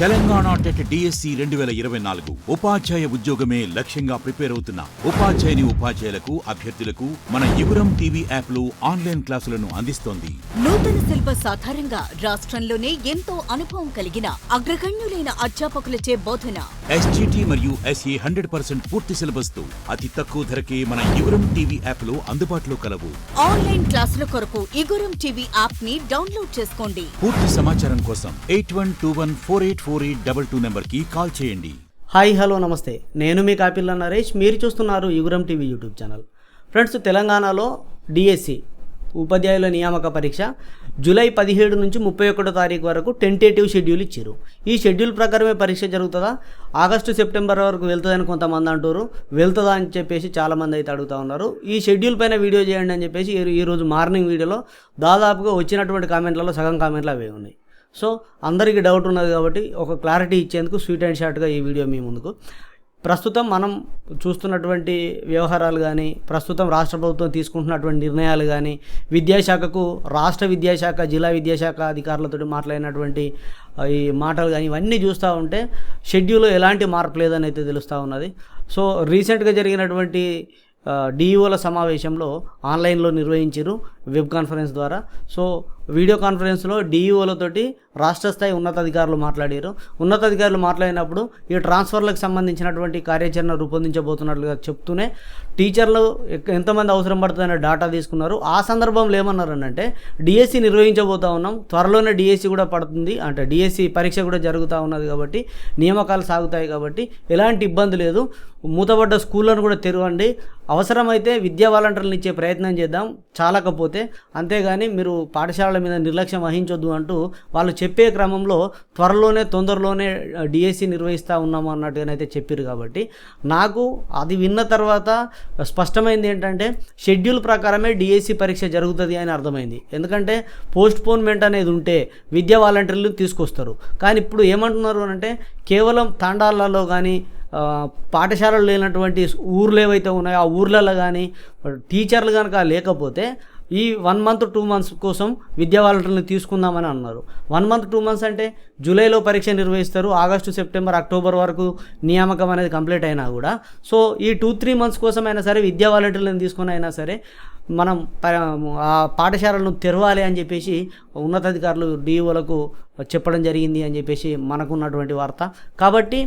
Telangana TET DSC రెండు వేల ఇరవై నాలుగు ఉపాధ్యాయ ఉద్యోగమే లక్ష్యంగా ప్రిపేర్ అవుతున్న ఉపాధ్యాయుని ఉపాధ్యాయులకు అభ్యర్థులకు మన యుగురం టీవీ యాప్లో ఆన్లైన్ క్లాసులను అందిస్తోంది. నూతన సిలబస్ ఆధారంగా రాష్ట్రంలోనే ఎంతో అనుభవం కలిగిన అగ్రగణ్యులైన అధ్యాపకులచే బోధన. ఎస్జిటి మరియు ఎస్ఏ హండ్రెడ్ పర్సెంట్ పూర్తి సిలబస్తో అతి తక్కువ ధరకే మన యుగురం టీవీ యాప్లో అందుబాటులో కలవు. ఆన్లైన్ క్లాసుల కొరకు ఇగురం టీవీ యాప్ని డౌన్లోడ్ చేసుకోండి. పూర్తి సమాచారం కోసం eight one two one four eight four eight double two నెంబర్కి కాల్ చేయండి. హాయ్ హలో నమస్తే. నేను మీ కాపిల్ల నరేష్. మీరు చూస్తున్నారు Yuguram TV YouTube channel. Friends తెలంగాణలో డిఎస్సి ఉపాధ్యాయుల నియామక పరీక్ష జూలై పదిహేడు నుంచి ముప్పై ఒకటో తారీఖు వరకు టెంటేటివ్ షెడ్యూల్ ఇచ్చారు. ఈ షెడ్యూల్ ప్రకారమే పరీక్ష జరుగుతుందా? ఆగస్టు సెప్టెంబర్ వరకు వెళ్తుందని కొంతమంది అంటారు వెళ్తుందా అని చెప్పేసి చాలామంది అయితే అడుగుతూ ఉన్నారు. ఈ షెడ్యూల్ పైన వీడియో చేయండి అని చెప్పేసి ఈరోజు మార్నింగ్ వీడియోలో దాదాపుగా వచ్చినటువంటి కామెంట్లలో సగం కామెంట్లు అవే ఉన్నాయి. సో అందరికీ డౌట్ ఉన్నది కాబట్టి ఒక క్లారిటీ ఇచ్చేందుకు స్వీట్ అండ్ షార్ట్గా ఈ వీడియో మీ ముందుకు. ప్రస్తుతం మనం చూస్తున్నటువంటి వ్యవహారాలు కానీ ప్రస్తుతం రాష్ట్ర ప్రభుత్వం తీసుకుంటున్నటువంటి నిర్ణయాలు కానీ విద్యాశాఖకు రాష్ట్ర విద్యాశాఖ జిల్లా విద్యాశాఖ అధికారులతో మాట్లాడినటువంటి ఈ మాటలు కానీ ఇవన్నీ చూస్తూ ఉంటే షెడ్యూల్లో ఎలాంటి మార్పు లేదని అయితే తెలుస్తూ ఉన్నది. సో రీసెంట్గా జరిగినటువంటి డిఈఓల సమావేశంలో ఆన్లైన్లో నిర్వహించారు వెబ్ కాన్ఫరెన్స్ ద్వారా. సో వీడియో కాన్ఫరెన్స్లో డిఈఓలతోటి రాష్ట్ర స్థాయి ఉన్నతాధికారులు మాట్లాడారు. ఉన్నతాధికారులు మాట్లాడినప్పుడు ఈ ట్రాన్స్ఫర్లకు సంబంధించినటువంటి కార్యాచరణ రూపొందించబోతున్నట్లుగా చెప్తూనే టీచర్లు ఎంతమంది అవసరం పడుతుందనే డాటా తీసుకున్నారు. ఆ సందర్భంలో ఏమన్నారు అంటే డిఎస్సి నిర్వహించబోతా ఉన్నాం త్వరలోనే డిఎస్సి కూడా పడుతుంది అంటే డిఎస్సి పరీక్ష కూడా జరుగుతూ ఉన్నది కాబట్టి నియామకాలు సాగుతాయి కాబట్టి ఎలాంటి ఇబ్బంది లేదు. మూతపడ్డ స్కూళ్ళను కూడా తెరవండి. అవసరమైతే విద్యా వాలంటీర్లను ఇచ్చే ప్రయత్నం చేద్దాం చాలకపోతే అంతేగాని మీరు పాఠశాలల మీద నిర్లక్ష్యం వహించొద్దు అంటూ వాళ్ళు చెప్పే క్రమంలో త్వరలోనే తొందరలోనే డిఎస్సి నిర్వహిస్తూ ఉన్నాము అన్నట్టుగానైతే చెప్పారు కాబట్టి నాకు అది విన్న తర్వాత స్పష్టమైంది ఏంటంటే షెడ్యూల్ ప్రకారమే డిఎస్సి పరీక్ష జరుగుతుంది అని అర్థమైంది. ఎందుకంటే పోస్ట్ పోన్మెంట్ అనేది ఉంటే విద్యా వాలంటీర్లు తీసుకొస్తారు. కానీ ఇప్పుడు ఏమంటున్నారు అంటే కేవలం తాండాలలో కానీ పాఠశాలలు లేనటువంటి ఊర్లు ఏవైతే ఉన్నాయో ఆ ఊర్లలో కానీ టీచర్లు కనుక లేకపోతే ఈ వన్ మంత్ టూ మంత్స్ కోసం విద్యా వాలంటీర్లను తీసుకుందామని అన్నారు. వన్ మంత్ టూ మంత్స్ అంటే జూలైలో పరీక్ష నిర్వహిస్తారు. ఆగస్టు సెప్టెంబర్ అక్టోబర్ వరకు నియామకం అనేది కంప్లీట్ అయినా కూడా. సో ఈ టూ త్రీ మంత్స్ కోసం అయినా సరే విద్యా వాలంటీర్లను తీసుకుని అయినా సరే మనం ఆ పాఠశాలను తెరవాలి అని చెప్పేసి ఉన్నతాధికారులు డిఓలకు చెప్పడం జరిగింది అని చెప్పేసి మనకున్నటువంటి వార్త. కాబట్టి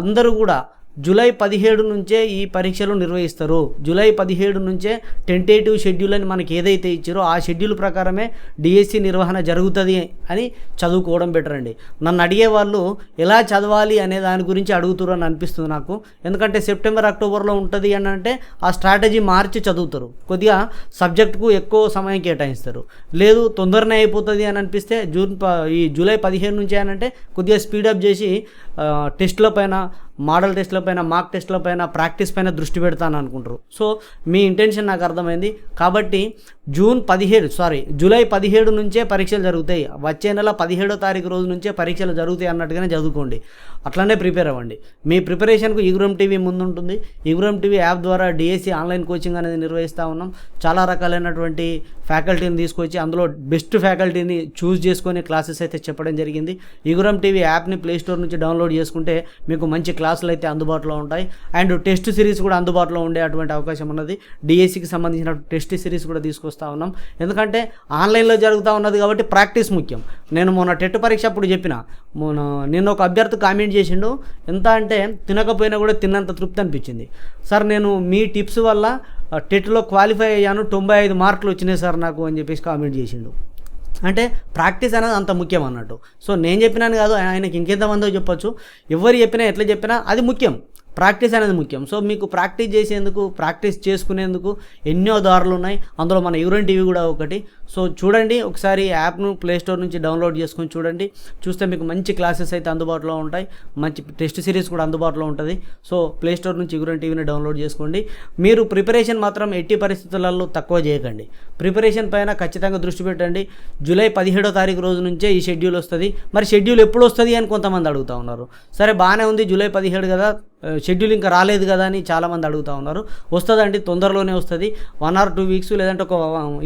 అందరూ కూడా జూలై పదిహేడు నుంచే ఈ పరీక్షలు నిర్వహిస్తారు. జూలై పదిహేడు నుంచే టెంటేటివ్ షెడ్యూల్ అని మనకి ఏదైతే ఇచ్చారో ఆ షెడ్యూల్ ప్రకారమే డిఎస్సి నిర్వహణ జరుగుతుంది అని చదువుకోవడం బెటర్ అండి. నన్ను అడిగే వాళ్ళు ఎలా చదవాలి అనే దాని గురించి అడుగుతారు అని అనిపిస్తుంది నాకు. ఎందుకంటే సెప్టెంబర్ అక్టోబర్లో ఉంటుంది అని అంటే ఆ స్ట్రాటజీ మార్చి చదువుతారు. కొద్దిగా సబ్జెక్టుకు ఎక్కువ సమయం కేటాయిస్తారు. లేదు తొందరనే అయిపోతుంది అని అనిపిస్తే జూన్ ప- ఈ జూలై పదిహేను నుంచి అని అంటే కొద్దిగా స్పీడప్ చేసి టెస్టుల టెస్ట్ల పైన మోడల్ టెస్ట్ల పైన మాక్ టెస్ట్ల పైన ప్రాక్టీస్ పైన దృష్టి పెడతాను అనుకుంటారు సో మీ ఇంటెన్షన్ నాకు అర్థమైంది. కాబట్టి జూన్ పదిహేడు సారీ జూలై పదిహేడు నుంచే పరీక్షలు జరుగుతాయి. వచ్చే నెల పదిహేడో తారీఖు రోజు నుంచే పరీక్షలు జరుగుతాయి అన్నట్టుగానే చదువుకోండి. అట్లనే ప్రిపేర్ అవ్వండి. మీ ప్రిపరేషన్కు ఈగురం టీవీ ముందుంటుంది. ఈగురం టీవీ యాప్ ద్వారా డిఎస్సి ఆన్లైన్ కోచింగ్ అనేది నిర్వహిస్తూ ఉన్నాం. చాలా రకాలైనటువంటి ఫ్యాకల్టీని తీసుకొచ్చి అందులో బెస్ట్ ఫ్యాకల్టీని చూస్ చేసుకొని క్లాసెస్ అయితే చెప్పడం జరిగింది. ఈగురం టీవీ యాప్ని ప్లే స్టోర్ నుంచి డౌన్లోడ్ చేసుకుంటే మీకు మంచి క్లాసులు అయితే అందుబాటులో ఉంటాయి. అండ్ టెస్ట్ సిరీస్ కూడా అందుబాటులో ఉండే అటువంటి అవకాశం ఉన్నది. డిఎస్సికి సంబంధించిన టెస్ట్ సిరీస్ కూడా తీసుకొస్తాం. ఉన్నాం. ఎందుకంటే ఆన్లైన్లో జరుగుతూ ఉన్నది కాబట్టి ప్రాక్టీస్ ముఖ్యం. నేను మొన్న టెట్ పరీక్ష అప్పుడు చెప్పిన. మొన్న నేను ఒక అభ్యర్థి కామెంట్ చేసిండు. ఎంత అంటే తినకపోయినా కూడా తిన్నంత తృప్తి అనిపించింది. సార్ నేను మీ టిప్స్ వల్ల టెట్లో క్వాలిఫై అయ్యాను. తొంభై ఐదు మార్కులు వచ్చినాయి సార్ నాకు అని చెప్పేసి కామెంట్ చేసిండు. అంటే ప్రాక్టీస్ అనేది అంత ముఖ్యం అన్నట్టు. సో నేను చెప్పినాను కాదు ఆయనకి ఇంకెంతమందో చెప్పొచ్చు. ఎవరు చెప్పినా ఎట్లా చెప్పినా అది ముఖ్యం. ప్రాక్టీస్ అనేది ముఖ్యం. సో మీకు ప్రాక్టీస్ చేసేందుకు ప్రాక్టీస్ చేసుకునేందుకు ఎన్నో దారులు ఉన్నాయి. అందులో మన యూరన్ టీవీ కూడా ఒకటి. సో చూడండి ఒకసారి యాప్ను ప్లేస్టోర్ నుంచి డౌన్లోడ్ చేసుకొని చూడండి. చూస్తే మీకు మంచి క్లాసెస్ అయితే అందుబాటులో ఉంటాయి. మంచి టెస్ట్ సిరీస్ కూడా అందుబాటులో ఉంటుంది. సో ప్లే స్టోర్ నుంచి యూరన్ టీవీని డౌన్లోడ్ చేసుకోండి. మీరు ప్రిపరేషన్ మాత్రం ఎట్టి పరిస్థితులలో తక్కువ చేయకండి. ప్రిపరేషన్ పైన ఖచ్చితంగా దృష్టి పెట్టండి. జూలై పదిహేడో తారీఖు రోజు నుంచే ఈ షెడ్యూల్ వస్తుంది. మరి షెడ్యూల్ ఎప్పుడు వస్తుంది అని కొంతమంది అడుగుతూ ఉన్నారు. సరే బాగానే ఉంది. జూలై పదిహేడు కదా. షెడ్యూల్ ఇంకా రాలేదు కదా అని చాలామంది అడుగుతూ ఉన్నారు. వస్తుందండి తొందరలోనే వస్తుంది. వన్ ఆర్ టూ వీక్స్ లేదంటే ఒక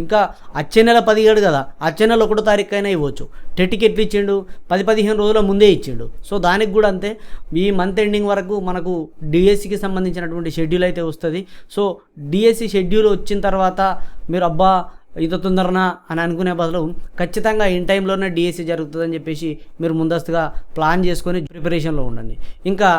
ఇంకా వచ్చే నెల పదిహేడు కదా అచ్చే నెల ఒకటో తారీఖు అయినా ఇవ్వచ్చు టెట్కి ఎట్లు ఇచ్చిండు పది పదిహేను రోజుల ముందే ఇచ్చిండు. సో దానికి కూడా అంతే. ఈ మంత్ ఎండింగ్ వరకు మనకు డిఎస్సికి సంబంధించినటువంటి షెడ్యూల్ అయితే వస్తుంది. సో డిఎస్సి షెడ్యూల్ వచ్చిన తర్వాత మీరు అబ్బా ఇంత తొందరనా అని అనుకునే బదులు ఖచ్చితంగా ఇన్ టైంలోనే డిఎస్సి జరుగుతుందని చెప్పేసి మీరు ముందస్తుగా ప్లాన్ చేసుకొని ప్రిపరేషన్లో ఉండండి. ఇంకా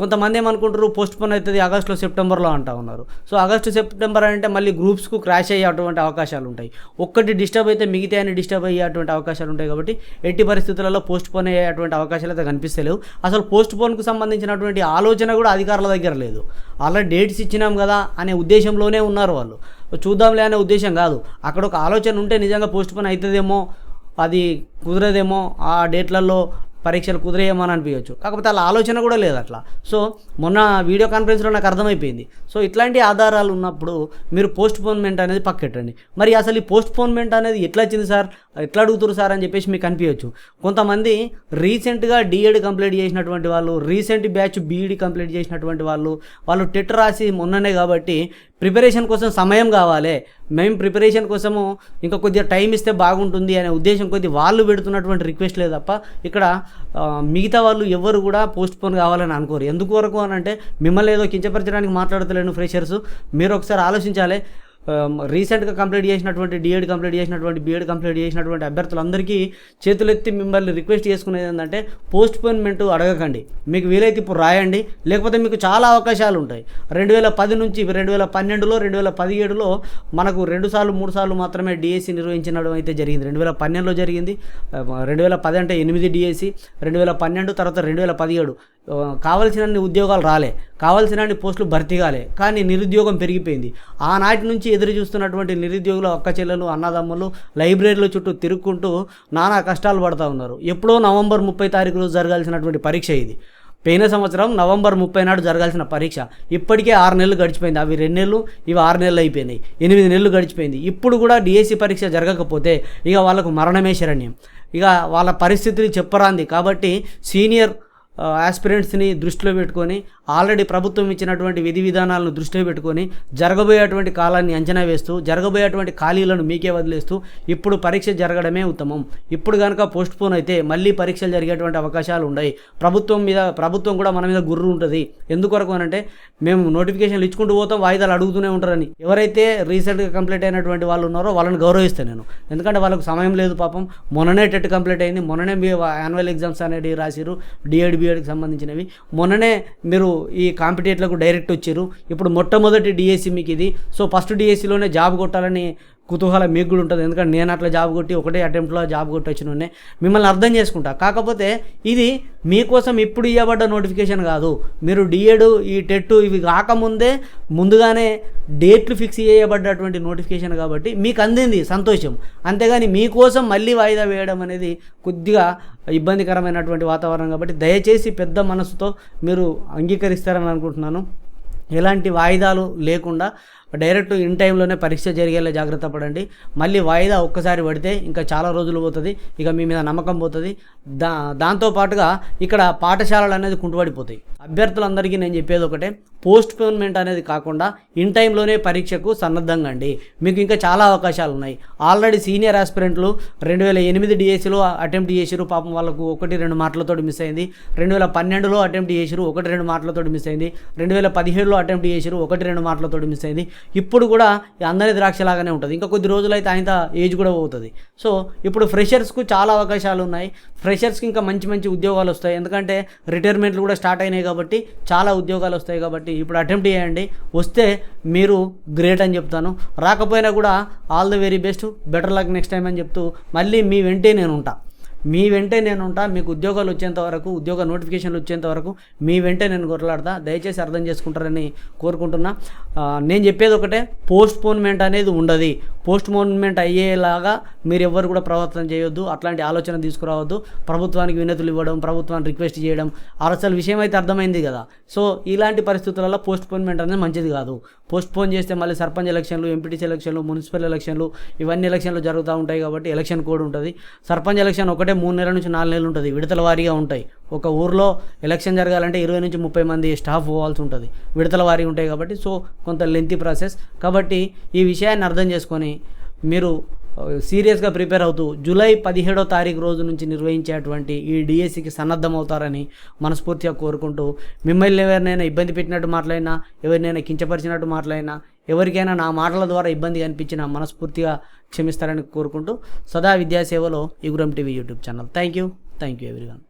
కొంతమంది ఏమనుకుంటారు పోస్ట్ పోన్ అవుతుంది ఆగస్టులో సెప్టెంబర్లో అంటా ఉన్నారు. సో ఆగస్టు సెప్టెంబర్ అంటే మళ్ళీ గ్రూప్స్కు క్రాష్ అయ్యేటువంటి అవకాశాలు ఉంటాయి. ఒక్కటి డిస్టర్బ్ అయితే మిగతా అని డిస్టర్బ్ అయ్యేటువంటి అవకాశాలు ఉంటాయి కాబట్టి ఎట్టి పరిస్థితులలో పోస్ట్ పోన్ అయ్యేటువంటి అవకాశాలు అయితే కనిపిస్తలేవు. అసలు పోస్ట్ పోన్కు సంబంధించినటువంటి ఆలోచన కూడా అధికారుల దగ్గర లేదు. అలా డేట్స్ ఇచ్చినాం కదా అనే ఉద్దేశంలోనే ఉన్నారు వాళ్ళు. చూద్దాంలే అనే ఉద్దేశం కాదు. అక్కడ ఒక ఆలోచన ఉంటే నిజంగా పోస్ట్ పోన్ అవుతుందేమో అది కుదరదేమో ఆ డేట్లలో పరీక్షలు కుదిరేయేమో అని అనిపించవచ్చు కాకపోతే అలా ఆలోచన కూడా లేదు అట్లా. సో మొన్న వీడియో కాన్ఫరెన్స్లో నాకు అర్థమైపోయింది. సో ఇట్లాంటి ఆధారాలు ఉన్నప్పుడు మీరు పోస్ట్ పోన్మెంట్ అనేది పక్కెట్టండి. మరి అసలు ఈ పోస్ట్ పోన్మెంట్ అనేది ఎట్లా వచ్చింది సార్? ఎట్లా అడుగుతారు సార్ అని చెప్పేసి మీకు అనిపించవచ్చు కొంతమంది రీసెంట్గా డిఎడ్ కంప్లీట్ చేసినటువంటి వాళ్ళు రీసెంట్ బ్యాచ్ బీఈడి కంప్లీట్ చేసినటువంటి వాళ్ళు వాళ్ళు టెట్ రాసి మొన్ననే కాబట్టి ప్రిపరేషన్ కోసం సమయం కావాలి. మేము ప్రిపరేషన్ కోసము ఇంకా కొద్దిగా టైం ఇస్తే బాగుంటుంది అనే ఉద్దేశం కొద్ది వాళ్ళు పెడుతున్నటువంటి రిక్వెస్ట్ లేదు తప్ప ఇక్కడ మిగతా వాళ్ళు ఎవరు కూడా పోస్ట్ పోన్ కావాలని అనుకోరు. ఎందుకు వరకు అని అంటే మిమ్మల్ని ఏదో కించపరచడానికి మాట్లాడతలేను ఫ్రెషర్స్. మీరు ఒకసారి ఆలోచించాలి. Um, రీసెంట్గా కంప్లీట్ చేసినటువంటి డిఎడ్ కంప్లీట్ చేసినటువంటి బీఎడ్ కంప్లీట్ చేసినటువంటి అభ్యర్థులందరికీ చేతులెత్తి మిమ్మల్ని రిక్వెస్ట్ చేసుకునేది ఏంటంటే పోస్ట్ పోన్మెంట్ అడగకండి. మీకు వీలైతే ఇప్పుడు రాయండి. లేకపోతే మీకు చాలా అవకాశాలు ఉంటాయి రెండు వేల పది నుంచి రెండు వేల పన్నెండులో రెండు వేల పదిహేడులో మనకు రెండు సార్లు మూడు సార్లు మాత్రమే డిఎస్సి నిర్వహించడం అయితే జరిగింది. రెండు వేల పన్నెండులో జరిగింది. Um, రెండు వేల పది అంటే ఎనిమిది డిఎస్సి రెండు వేల పన్నెండు తర్వాత రెండు వేల పదిహేడు. కావలసినన్ని ఉద్యోగాలు రాలే కావలసినన్ని పోస్టులు భర్తీ కాలే కానీ నిరుద్యోగం పెరిగిపోయింది. ఆనాటి నుంచి ఎదురు చూస్తున్నటువంటి నిరుద్యోగులు అక్క చెల్లెలు అన్నదమ్ములు లైబ్రరీల చుట్టూ తిరుక్కుంటూ నానా కష్టాలు పడుతూ ఉన్నారు. ఎప్పుడో నవంబర్ ముప్పై తారీఖు రోజు జరగాల్సినటువంటి పరీక్ష ఇది. పోయిన సంవత్సరం నవంబర్ ముప్పై నాడు జరగాల్సిన పరీక్ష. ఇప్పటికే ఆరు నెలలు గడిచిపోయింది. అవి రెండు నెలలు ఇవి ఆరు నెలలు అయిపోయినాయి. ఎనిమిది నెలలు గడిచిపోయింది. ఇప్పుడు కూడా డిఎస్సి పరీక్ష జరగకపోతే ఇక వాళ్ళకు మరణమే శరణ్యం. ఇక వాళ్ళ పరిస్థితిని చెప్పరాంది. కాబట్టి సీనియర్ ఆస్పిరెంట్స్ని దృష్టిలో పెట్టుకొని ఆల్రెడీ ప్రభుత్వం ఇచ్చినటువంటి విధి విధానాలను దృష్టిలో పెట్టుకొని జరగబోయేటువంటి కాలాన్ని అంచనా వేస్తూ జరగబోయేటువంటి ఖాళీలను మీకే వదిలేస్తూ ఇప్పుడు పరీక్ష జరగడమే ఉత్తమం. ఇప్పుడు కనుక పోస్ట్ పోన్ అయితే మళ్ళీ పరీక్షలు జరిగేటువంటి అవకాశాలు ఉన్నాయి. ప్రభుత్వం మీద ప్రభుత్వం కూడా మన మీద గుర్రు ఉంటుంది. ఎందుకొరకు అని అంటే మేము నోటిఫికేషన్లు ఇచ్చుకుంటూ పోతాం వాయిదాలు అడుగుతూనే ఉంటారని. ఎవరైతే రీసెంట్గా కంప్లీట్ అయినటువంటి వాళ్ళు ఉన్నారో వాళ్ళని గౌరవిస్తాను నేను. ఎందుకంటే వాళ్ళకు సమయం లేదు పాపం. మొన్ననే టెట్ కంప్లీట్ అయింది. మొన్ననే మీ యాన్యువల్ ఎగ్జామ్స్ అనేది రాసిరు డిఎడ్ బిఎడ్కి సంబంధించినవి. మొన్ననే మీరు ఈ కాంపిటేట్లకు డైరెక్ట్ వచ్చారు. ఇప్పుడు మొట్టమొదటి డిఎస్సి మీకు ఇది. సో ఫస్ట్ డిఎస్సిలోనే జాబ్ కొట్టాలని కుతూహలం మీకు కూడా ఉంటుంది. ఎందుకంటే నేను అట్లా జాబ్ కొట్టి ఒకటే అటెంప్ట్లో జాబ్ కొట్టి వచ్చిన మిమ్మల్ని అర్థం చేసుకుంటా. కాకపోతే ఇది మీకోసం ఇప్పుడు ఇవ్వబడ్డ నోటిఫికేషన్ కాదు. మీరు డిఎడ్ ఈ టెట్ ఇవి కాకముందే ముందుగానే డేట్లు ఫిక్స్ చేయబడ్డటువంటి నోటిఫికేషన్ కాబట్టి మీకు అందింది సంతోషం. అంతేగాని మీకోసం మళ్ళీ వాయిదా వేయడం అనేది కొద్దిగా ఇబ్బందికరమైనటువంటి వాతావరణం కాబట్టి దయచేసి పెద్ద మనసుతో మీరు అంగీకరిస్తారని అనుకుంటున్నాను. ఎలాంటి వాయిదాలు లేకుండా డైరెక్ట్ ఇన్ టైంలోనే పరీక్ష జరిగేలా జాగ్రత్త పడండి. మళ్ళీ వాయిదా ఒక్కసారి పడితే ఇంకా చాలా రోజులు పోతుంది. ఇక మీ మీద నమ్మకం పోతుంది. దా దాంతో పాటుగా ఇక్కడ పాఠశాలలు అనేది కుంటుపడిపోతాయి. అభ్యర్థులందరికీ నేను చెప్పేది ఒకటే పోస్ట్ పోన్మెంట్ అనేది కాకుండా ఇన్ టైంలోనే పరీక్షకు సన్నద్ధంగా అండి మీకు ఇంకా చాలా అవకాశాలు ఉన్నాయి ఆల్రెడీ సీనియర్ ఆస్పిరెంట్లు రెండు వేల ఎనిమిది డిఎస్సిలో అటెంప్ట్ చేసిరు పాపం వాళ్ళకు ఒకటి రెండు మాటలతో మిస్ అయింది. రెండు వేల పన్నెండులో అటెంప్ట్ చేసిరు ఒకటి రెండు మాటలతో మిస్ అయింది. రెండు వేల పదిహేడులో అటెంప్ట్ చేసిరు ఒకటి రెండు మాటలతో మిస్ అయింది. ఇప్పుడు కూడా అందరి ద్రాక్షలాగానే ఉంటుంది. ఇంకా కొద్ది రోజులైతే ఆయన ఏజ్ కూడా పోతుంది. సో ఇప్పుడు ఫ్రెషర్స్కు చాలా అవకాశాలు ఉన్నాయి ఫ్రెషర్స్కి ఇంకా మంచి మంచి ఉద్యోగాలు వస్తాయి. ఎందుకంటే రిటైర్మెంట్లు కూడా స్టార్ట్ అయినాయి కాబట్టి చాలా ఉద్యోగాలు వస్తాయి కాబట్టి ఇప్పుడు అటెంప్ట్ చేయండి. వస్తే మీరు గ్రేట్ అని చెప్తాను. రాకపోయినా కూడా all the very best better luck next time అని చెప్తూ మళ్ళీ మీ వెంటే నేను ఉంటాను మీ వెంటే నేను ఉంటా మీకు ఉద్యోగాలు వచ్చేంత వరకు ఉద్యోగ నోటిఫికేషన్లు వచ్చేంత వరకు మీ వెంటే నేను కొట్లాడతా దయచేసి అర్థం చేసుకుంటారని కోరుకుంటున్నా. నేను చెప్పేది ఒకటే పోస్ట్ పోన్మెంట్ అనేది ఉండదు. పోస్ట్ పోన్మెంట్ అయ్యేలాగా మీరు ఎవ్వరు కూడా ప్రవర్తన చేయొద్దు అట్లాంటి ఆలోచన తీసుకురావద్దు. ప్రభుత్వానికి వినతులు ఇవ్వడం ప్రభుత్వాన్ని రిక్వెస్ట్ చేయడం అసలు విషయం అయితే అర్థమైంది కదా. సో ఇలాంటి పరిస్థితులలో పోస్ట్ పోన్మెంట్ అనేది మంచిది కాదు. పోస్ట్ పోన్ చేస్తే మళ్ళీ సర్పంచ్ ఎలక్షన్లు ఎంపీటీసీ ఎలక్షన్లు మున్సిపల్ ఎలక్షన్లు ఇవన్నీ ఎలక్షన్లు జరుగుతూ ఉంటాయి కాబట్టి ఎలక్షన్ కోడ్ ఉంటుంది. సర్పంచ్ ఎలక్షన్ ఒకటి ఒకటే మూడు నెలల నుంచి నాలుగు నెలలు ఉంటుంది. విడతల వారీగా ఉంటాయి. ఒక ఊర్లో ఎలక్షన్ జరగాలంటే ఇరవై నుంచి ముప్పై మంది స్టాఫ్ పోవాల్సి ఉంటుంది. విడతల వారీ ఉంటాయి కాబట్టి సో కొంత లెంతి ప్రాసెస్ కాబట్టి ఈ విషయాన్ని అర్థం చేసుకొని మీరు సీరియస్గా ప్రిపేర్ అవుతూ జూలై పదిహేడో తారీఖు రోజు నుంచి నిర్వహించేటువంటి ఈ డిఎస్సికి సన్నద్ధమవుతారని మనస్ఫూర్తిగా కోరుకుంటూ మిమ్మల్ని ఎవరినైనా ఇబ్బంది పెట్టినట్టు మాట్లాడినా ఎవరినైనా కించపరిచినట్టు మాట్లాడినా ఎవరికైనా నా మాటల ద్వారా ఇబ్బంది అనిపించినా మనస్ఫూర్తిగా క్షమిస్తారని కోరుకుంటూ సదా విద్యాసేవలో Eguram TV YouTube channel. Thank you thank you everyone